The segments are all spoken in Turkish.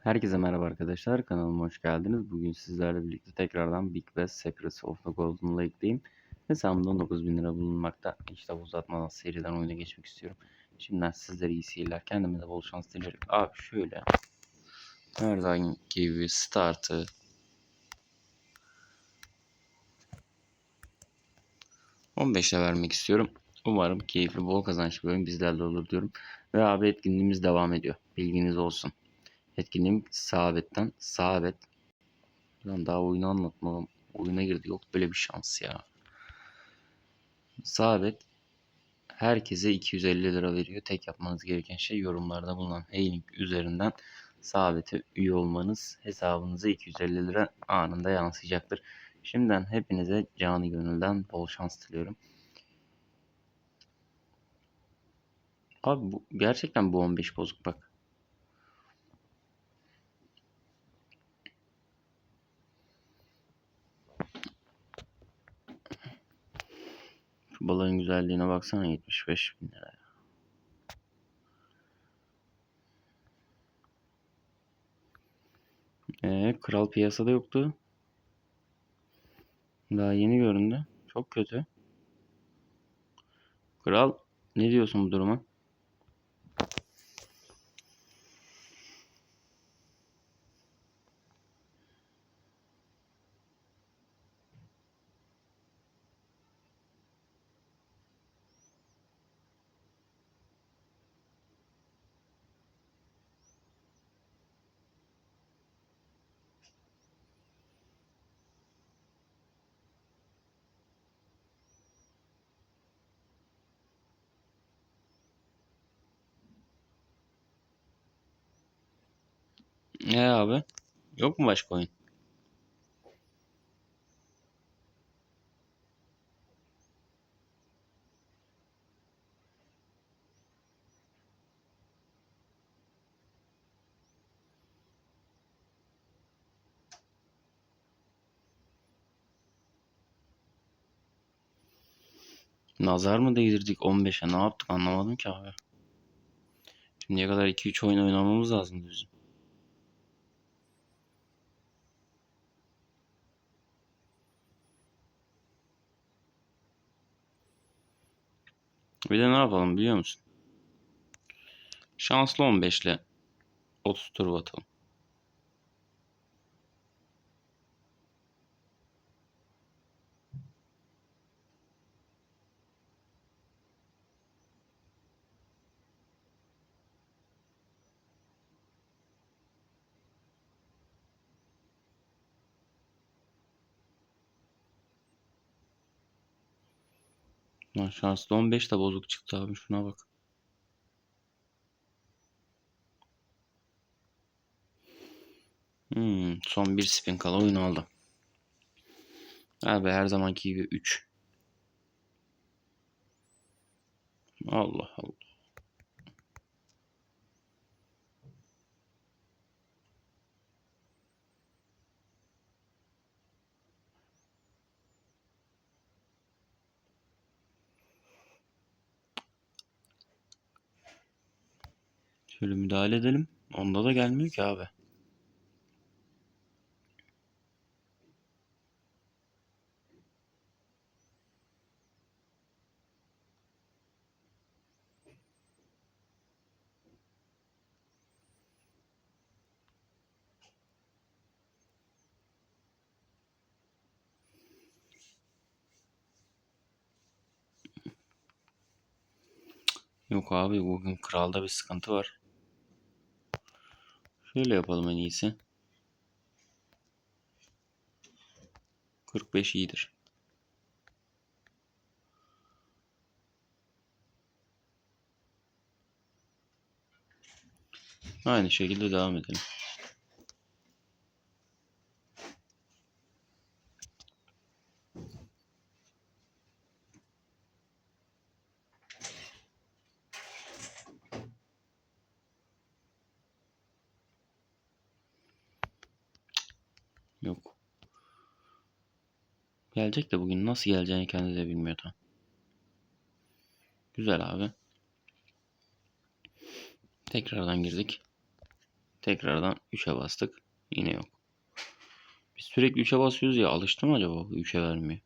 Herkese merhaba arkadaşlar. Kanalıma hoş geldiniz. Bugün sizlerle birlikte tekrardan Big Bass Secrets of the Golden Lake'deyim. Hesabımda 19.000 lira bulunmakta. İşte uzatmadan seriden oyuna geçmek istiyorum. Şimdiden sizlere iyi seyirler. Kendime de bol şans dilerim. Abi şöyle. Her zaman gibi startı ...15'le vermek istiyorum. Umarım keyifli, bol kazançlı bir oyun bizlerle olur diyorum. Ve abi etkinliğimiz devam ediyor. Bilginiz olsun. Etkinliğim sahabetten sahabet. Lan daha oyunu anlatmadım. Oyuna girdi. Yok böyle bir şans ya. Sahabet herkese 250 lira veriyor. Tek yapmanız gereken şey yorumlarda bulunan Heylink üzerinden sahabete üye olmanız hesabınıza 250 lira anında yansıyacaktır. Şimdiden hepinize canı gönülden bol şans diliyorum. Abi bu, gerçekten bu 15 bozuk bak. Şu balığın güzelliğine baksana 75 bin lira. Ee, kral piyasada yoktu. Daha yeni göründü. Çok kötü. Kral ne diyorsun bu duruma? Ne abi? Yok mu başka oyun? Nazar mı değdirdik 15'e ne yaptık anlamadım ki abi. Şimdiye kadar 2-3 oyun oynamamız lazım bizim. Bir de ne yapalım biliyor musun? Şanslı 15 ile 30 tur atalım. Lan şanslı 15 de bozuk çıktı abi şuna bak. Hmm, son bir spin kala oyun aldı. Abi her zamanki gibi 3. Allah Allah. Şöyle müdahale edelim. Onda da gelmiyor ki abi. Yok abi bugün kralda bir sıkıntı var. Şöyle yapalım en iyisi. 45 iyidir. Aynı şekilde devam edelim. Yok. Gelecek de bugün nasıl geleceğini kendi de bilmiyor tam. Güzel abi. Tekrardan girdik. Tekrardan 3'e bastık. Yine yok. Biz sürekli 3'e basıyoruz ya. Alıştı mı acaba bu 3'e vermiyor?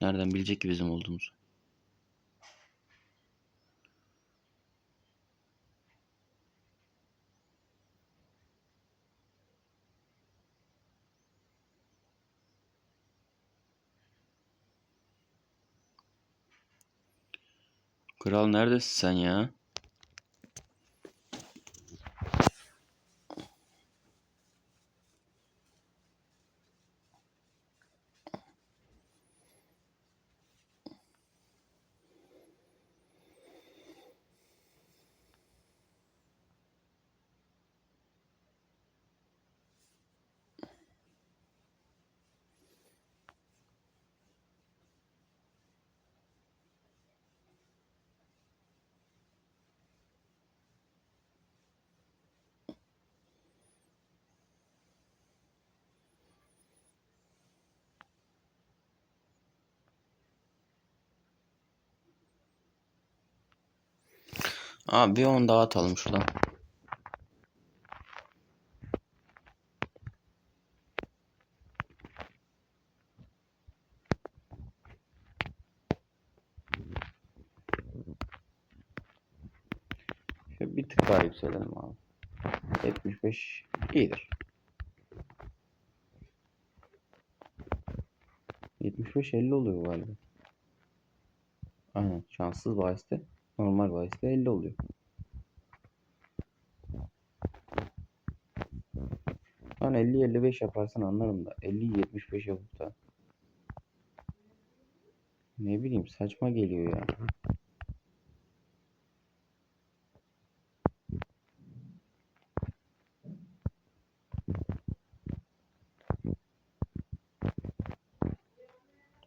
Nereden bilecek ki bizim olduğumuzu? Kral neredesin sen ya? Abi bir 10 daha atalım şuradan. Şöyle bir tık daha yükselelim abi. 75 iyidir. 75 50 oluyor galiba. Aynen şanssız bahiste normal bahiste 50 oluyor. Lan 50 55 yaparsan anlarım da 50 75 yapıp da ne bileyim saçma geliyor ya.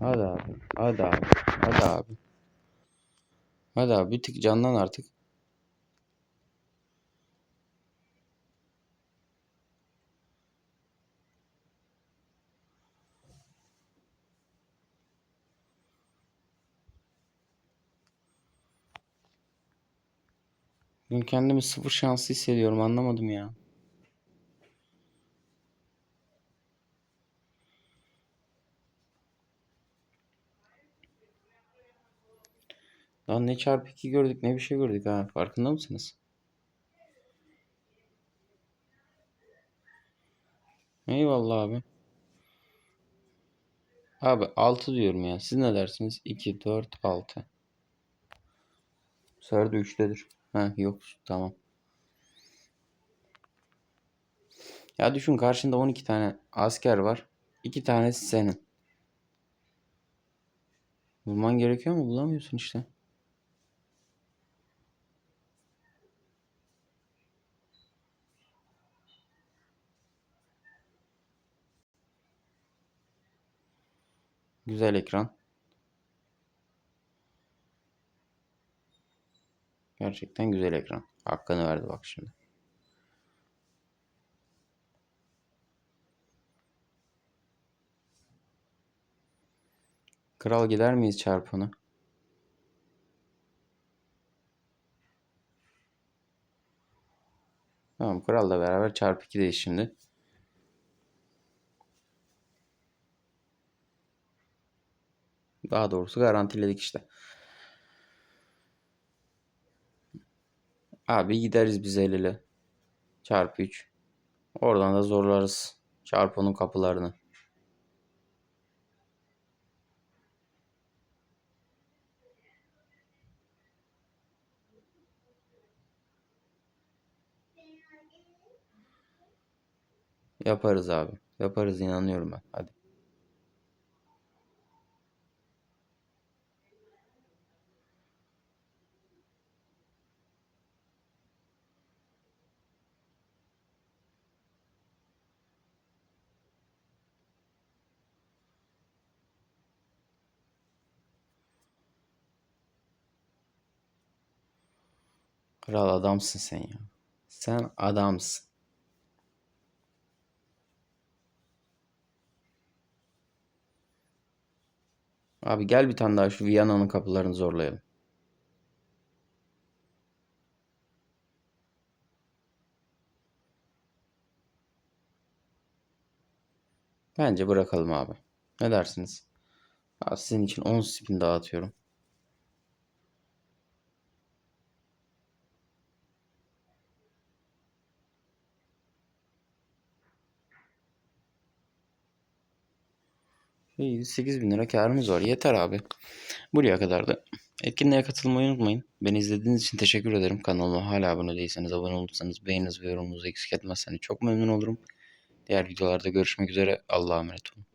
Hadi abi. Hadi abi. Hadi abi. Hadi abi bir tık canlan artık. Ben kendimi sıfır şanslı hissediyorum anlamadım ya. Lan ne çarpı 2 gördük ne bir şey gördük ha. Farkında mısınız? Eyvallah abi. Abi 6 diyorum ya. Siz ne dersiniz? 2, 4, 6. Bu de 3'tedir. Ha yok tamam. Ya düşün karşında 12 tane asker var. 2 tanesi senin. Bulman gerekiyor mu? Bulamıyorsun işte. Güzel ekran. Gerçekten güzel ekran. Hakkını verdi bak şimdi. Kral gider miyiz çarpını? Tamam kralla beraber çarpı 2'deyiz şimdi. Daha doğrusu garantiledik işte. Abi gideriz biz el ele. Çarpı 3. Oradan da zorlarız. Çarpı onun kapılarını. Yaparız abi. Yaparız inanıyorum ben. Hadi. Kral adamsın sen ya. Sen adamsın. Abi gel bir tane daha şu Viyana'nın kapılarını zorlayalım. Bence bırakalım abi. Ne dersiniz? Abi sizin için 10 spin dağıtıyorum. İyi 8 bin lira karımız var. Yeter abi. Buraya kadar da. Etkinliğe katılmayı unutmayın. Beni izlediğiniz için teşekkür ederim. Kanalıma hala abone değilseniz, abone olursanız, beğeniniz ve yorumunuzu eksik etmezseniz çok memnun olurum. Diğer videolarda görüşmek üzere. Allah'a emanet olun.